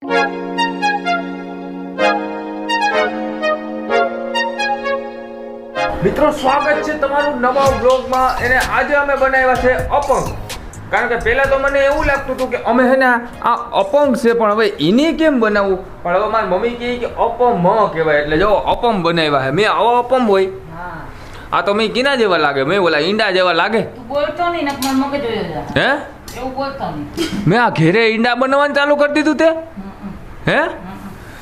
મિત્રો સ્વાગત છે તમારું નવા બ્લોગમાં અને આજે અમે બનાવ્યા છે અપંગ. કારણ કે પહેલા તો મને એવું લાગતું હતું કે અમે હે ને આ અપંગ છે પણ હવે એને કેમ બનાવવું? પણ હવે મારી મમ્મી કહે કે અપમ કહેવાય. એટલે જો અપમ બનાવ્યા છે. મેં આવા અપમ હોય. આ તો મેં કિના જેવા લાગે? મેં ઓલા ઈંડા જેવા લાગે? બોલતો નહીં હે? એવું બોલતો નહીં. મેં આ ઘેરે ઈંડા બનાવવાનું ચાલુ કરી દીધું તે? હે?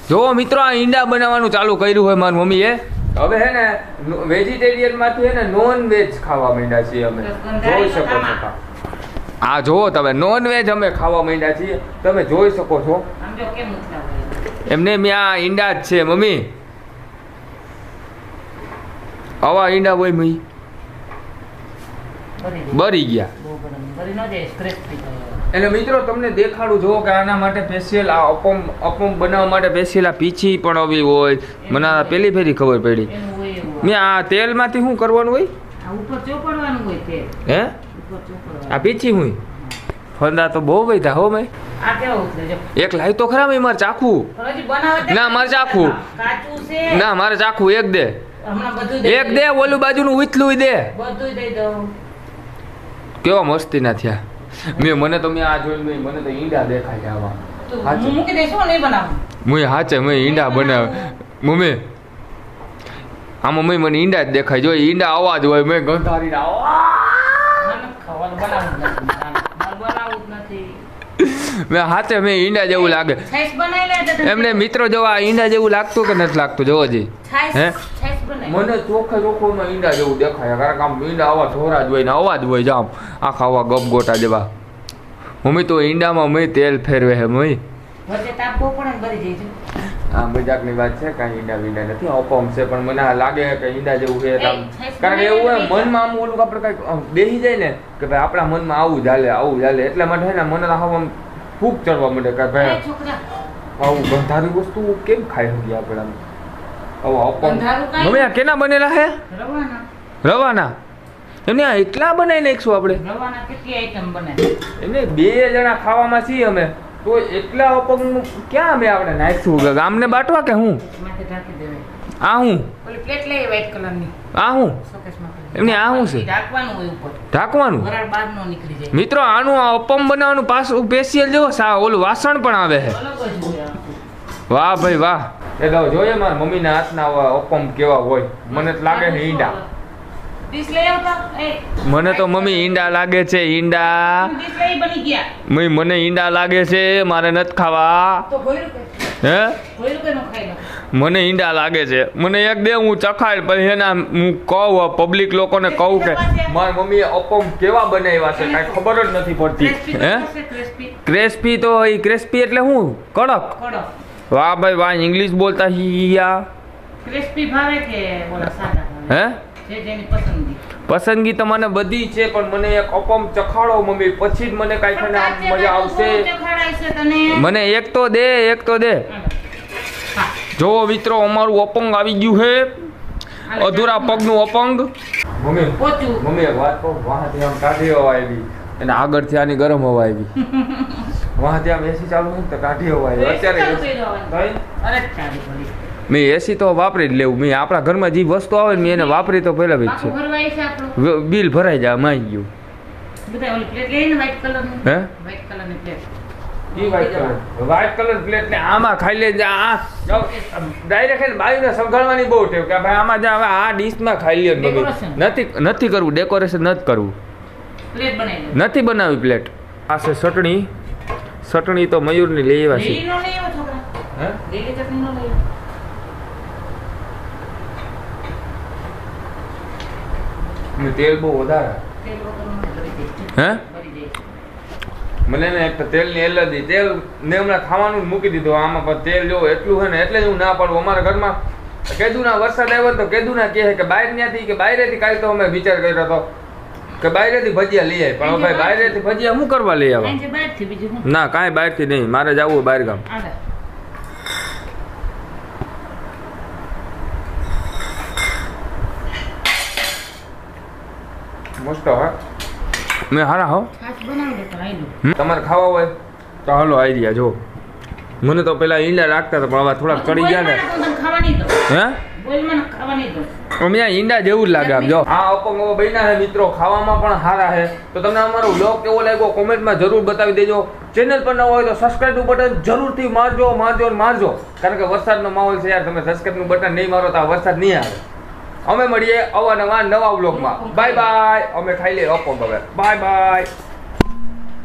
જોવો જો મિત્રો આ ઈંડા બનાવવાનું ચાલુ કર્યું હોય મારી મમ્મીએ હવે હે ને વેજીટેરિયનમાંથી હે ને નોન વેજ ખાવા માંડ્યા છીએ અમે. જોઈ શકો છો આ જુઓ તમે નોન વેજ અમે ખાવા માંડ્યા છીએ. તમે જોઈ શકો છો. એમને મેં આ ઈંડા જ છે મમ્મી. આવા ઈંડા હોય મમ્મી. બરી ગયા. એટલે મિત્રો તમને દેખાડું જુઓ કે આના માટે ફેશિયલ આ અપમ અપમ બનાવવા માટે ફેશિયલ આ પીછી પણ આવી હોય. મને આ પહેલી ફેરી ખબર પડી. મેં આ તેલમાંથી શું કરવાનું હોય? હે? આ પીછી હું ફંદા તો બહુ વૈધા હો કેવો એક લાઈ તો ખરા મેં મારે દે. ના, મારે ચાખવું. ના મારે ચાખવું એક દે. બધું એક દે ઓલું બાજુનું ઉથલું દે. બધું કેવા મસ્તી ના થયા. મેં મને તો મે આ જોઈને મેં મને તો ઈંડા દેખાય છે આવા. તું હું મૂકી દેશો નહીં બનાવું. મુએ હાચે મે ઈંડા બનાવ મમ્મી આમાં મેં મને ઈંડા જ દેખાય જો ઈંડા અવાજ હોય મે નથી. મેં હાથે મેં ઈંડા જેવું લાગે. એમને મિત્રો જોવા ઈંડા જેવું લાગતું કે નથી લાગતું? જોવો જી. હે? મને ચોખ્ખે ચોખોમાં ઈંડા જેવું દેખાય. કારણ કે આમ ઈંડા આવા ધોરા જ હોય ને અવાજ હોય જામ આખા આવા ગપગોટા જેવા. મમ્મી તો ઈંડામાં મય તેલ ફેરવે હે મય. આ મજાકની વાત છે કાંઈ ઈંડા વિંડા નથી. અપમ છે પણ મને લાગે કે ઈંડા જેવું છે આમ. કારણ કે એવું મનમાં આમ ઓલું આપણે કાંઈક બેસી જાય ને કે ભાઈ આપણા મનમાં આવું ચાલે આવું ચાલે એટલા માટે ને મને આમ ફૂક ચડવા માંડે કે ભાઈ આવું બંધારી વસ્તુ કેમ ખાઈ હતી આપણે મમ્મી આ કેના બનેલા હે? રવાના. રવાના? એમને આ એટલા બનાવી નાખશું આપણે? રવાના કેટલી આઈટમ બને? એમને બે જણા ખાવામાં છીએ અમે. તો એટલા અપંગ ક્યાં અમે આપણે નાખશું? ગામને બાટવા કે હું? માથે ઢાંકી આ હું? ઓલી પ્લેટ લઈ વ્હાઈટ કલરની આ હું? એમને આ શું છે? ઢાંકવાનું હોય ઉપર. ઢાંકવાનું? વરાળ બહાર નો નીકળી જાય. મિત્રો આનું આ અપમ બનાવવાનું પાછું સ્પેશિયલ જેવો સા ઓલું વાસણ પણ આવે છે. વાહ ભાઈ વાહ. એ તો જોઈએ મારા મમ્મીના હાથના અપમ કેવા હોય. મને તો લાગે છે ઈંડા. મને તો મમ્મી ઈંડા લાગે છે ઈંડા. મમ્મી મને ઈંડા લાગે છે મારે નથી ખાવા. હે? નો મને ઈંડા લાગે છે. મને એક દે હું ચખાડ પછી એના હું કહું પબ્લિક લોકોને કહું કે મારી મમ્મીએ અપમ કેવા બનાવ્યા છે કાંઈ ખબર જ નથી પડતી. હે? ક્રેસ્પી તો એ ક્રેસ્પી એટલે શું કડક. કડક. વાહ ભાઈ વાહ ઇંગ્લિશ બોલતા હિયા ક્રિસ્પી ભાવે કે બોલા સાદા હે? જે જેની પસંદગી. પસંદગી તો મને બધી છે પણ મને એક અપમ ચખાડો મમ્મી. પછી જ મને કાંઈ આમ મજા આવશે. મને એક તો દે એક તો દે. જો મિત્રો અમારું અપંગ આવી ગયું છે. અધૂરા પગનું અપંગ. મમ્મી પોચું. મમ્મી વાત કહું વાંથી આમ કાઢી હવા આવી અને આગળથી આની ગરમ હવા આવી વાંથી ત્યાં એસી ચાલુ હોય ને તો કાઢી અવાય. અત્યારે મેં એસી તો વાપરી જ લેવું. મેં આપણા ઘરમાં જે વસ્તુ આવે ને મેં એને વાપરી તો પહેલા જ છે. બિલ ભરાઈ જાય માઈ ગયું. હે? વ્હાઈટ કલર પ્લેટ ને આમાં ખાઈ લે આ ડાયરેક્ટ બાયુને સંભાળવાની બહુ ટેવ કે ભાઈ આમાં જા હવે આ ડીશમાં ખાઈ લે નથી નથી કરવું. ડેકોરેશન નથી કરવું. બનાવી નથી બનાવી પ્લેટ આ છે ચટણી. ચટણી તો મયુરની લઈ આવ્યા છે. હે? તેલ બહુ વધારે. હે? મને ને તેલની એલર્જી તેલ ને હમણાં ખાવાનું મૂકી દીધું. આમાં પણ તેલ જો એટલું હોય ને એટલે જ હું ના પાડું. અમારા ઘરમાં કેદુના વરસાદ આવ્યો તો કેદુના કહે કે બહાર ત્યાંથી કે બહારેથી કાલે તો અમે વિચાર કર્યો હતો કે બાયરેથી ભજીયા લઈ આવી પણ ભાઈ બહારેથી ભજીયા શું કરવા લઈ શું? ના કાંઈ બહારથી નહીં. મારે જવું બહાર ગામ. મસ્ત હા. મેં હારા હો? તમારે ખાવા હોય? તો હાલો આઈડિયા જો. મને તો પેલા ઈંડા રાખતા હતા પણ હવે થોડાક ચડી ગયા ને. હે? અમે આ ઈંડા જેવું જ લાગે આમ જો. આ અપંગો બન્યા હે મિત્રો ખાવામાં પણ સારા હે તો તમને અમારો બ્લોગ કેવો લાગ્યો કોમેન્ટમાં જરૂર બતાવી દેજો. ચેનલ પર ન હોય તો સબસ્ક્રાઇબ બટન જરૂરથી મારજો મારજો મારજો. કારણ કે વરસાદનો માહોલ છે યાર તમે સબસ્ક્રાઇબનું બટન નહીં મારો તો આ વરસાદ નહીં આવે. અમે મળીએ અવા નવા બ્લોગમાં બાય બાય અમે ખાઈ લઈએ અપંગ હવે. Bye bye